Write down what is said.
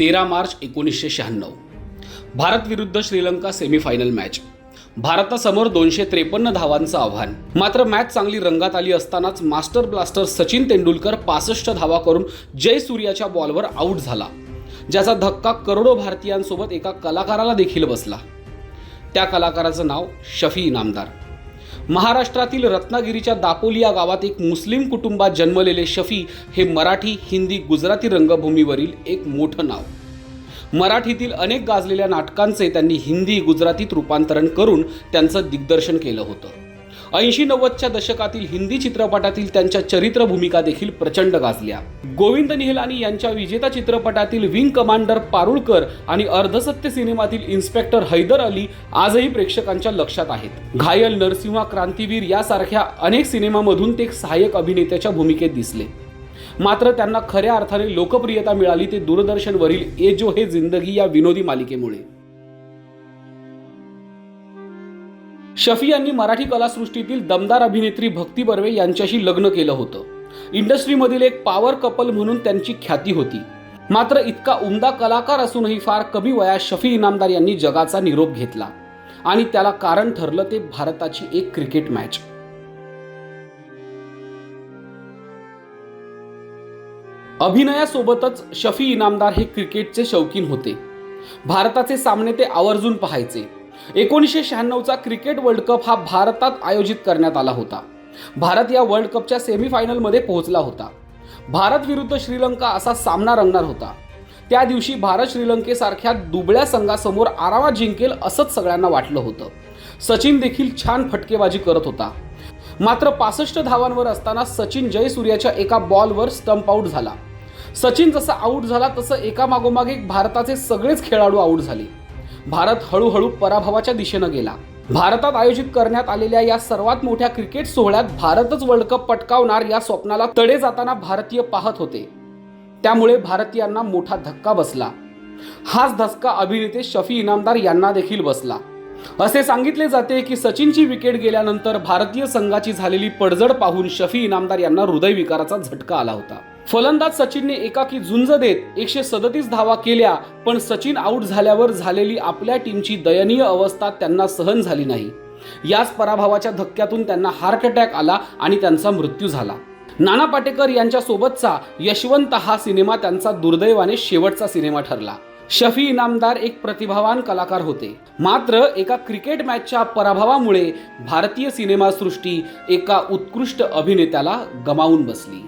तेरा मार्च एकोणीसशे शहाण्णव. भारत विरुद्ध श्रीलंका सेमीफायनल मॅच भारतासमोर दोनशे त्रेपन्न धावांचं आव्हान. मात्र मॅच चांगली रंगात आली असतानाच मास्टर ब्लास्टर सचिन तेंडुलकर पासष्ट धावा करून जय सूर्याच्या बॉलवर आऊट झाला ज्याचा धक्का करोडो भारतीयांसोबत एका कलाकाराला देखील बसला. त्या कलाकाराचं नाव शफी इनामदार. महाराष्ट्रातील रत्नागिरीच्या दापोली या गावात एक मुस्लिम कुटुंबात जन्मलेले शफी हे मराठी हिंदी गुजराती रंगभूमीवरील एक मोठं नाव. मराठीतील अनेक गाजलेल्या नाटकांचे त्यांनी हिंदी गुजरातीत रूपांतरण करून त्यांचं दिग्दर्शन केलं होतं. ऐंशी नव्वदच्या दशकातील हिंदी चित्रपटातील त्यांच्या चरित्र भूमिका देखील प्रचंड गाजल्या. गोविंद निहलानी यांच्या विजेता चित्रपटातील विंग कमांडर पारुळकर आणि अर्धसत्य सिनेमातील इन्स्पेक्टर हैदर अली आजही प्रेक्षकांच्या लक्षात आहेत. घायल नरसिंहा क्रांतीवीर यासारख्या अनेक सिनेमामधून ते एक सहाय्यक अभिनेत्याच्या भूमिकेत दिसले. मात्र त्यांना खऱ्या अर्थाने लोकप्रियता मिळाली ते दूरदर्शनवरील ए जो हे जिंदगी या विनोदी मालिकेमुळे. शफी यांनी मराठी कलासृष्टीतील दमदार अभिनेत्री भक्ती बर्वे यांच्याशी लग्न केलं होतं. इंडस्ट्रीमधील एक पॉवर कपल म्हणून त्यांची ख्याती होती. मात्र इतका उमदा कलाकार असूनही फार कमी वयात शफी इनामदार यांनी जगाचा निरोप घेतला. आणि त्याला कारण ठरलं ते भारताची एक क्रिकेट मॅच अभिनयासोबतच शफी इनामदार हे क्रिकेटचे शौकीन होते. भारताचे सामने ते आवर्जून पाहायचे. एकोणीसशे शहाण्णवचा क्रिकेट वर्ल्ड कप हा भारतात आयोजित करण्यात आला होता. भारत या वर्ल्ड कपच्या सेमीफायनलमध्ये पोहोचला होता. भारत विरुद्ध श्रीलंका असा सामना रंगणार होता. त्या दिवशी भारत श्रीलंकेसारख्या दुबळ्या संघासमोर आरामात जिंकेल असंच सगळ्यांना वाटलं होतं. सचिन देखील छान फटकेबाजी करत होता. मात्र पासष्ट धावांवर असताना सचिन जयसूर्याच्या एका बॉलवर स्टंप आऊट झाला. सचिन जसा आऊट झाला तसं एकामागोमाग एक भारताचे सगळेच खेळाडू आऊट झाले. भारत हळूहळू पराभवाच्या दिशेनं गेला. भारतात आयोजित करण्यात आलेल्या या सर्वात मोठ्या क्रिकेट सोहळ्यात भारतच वर्ल्ड कप पटकावणार या स्वप्नाला तडे जाताना भारतीय पाहत होते. त्यामुळे भारतीयांना मोठा धक्का बसला. हाच धक्का अभिनेते शफी इनामदार यांना देखील बसला. असे सांगितले जाते की सचिनची विकेट गेल्यानंतर भारतीय संघाची झालेली पडझड पाहून शफी इनामदार यांना हृदयविकाराचा झटका आला होता. फलंदाज सचिनने एकाकी झुंज देत एकशे सदतीस धावा केल्या पण सचिन आऊट झाल्यावर झालेली आपल्या टीमची दयनीय अवस्था त्यांना सहन झाली नाही. याच पराभवाच्या धक्क्यातून त्यांना हार्ट अटॅक आला आणि त्यांचा मृत्यू झाला. नाना पाटेकर यांच्या सोबतचा यशवंत हा सिनेमा त्यांचा दुर्दैवाने शेवटचा सिनेमा ठरला. शफी इनामदार एक प्रतिभावान कलाकार होते. मात्र एका क्रिकेट मॅचच्या पराभवामुळे भारतीय सिनेमासृष्टी एका उत्कृष्ट अभिनेत्याला गमावून बसली.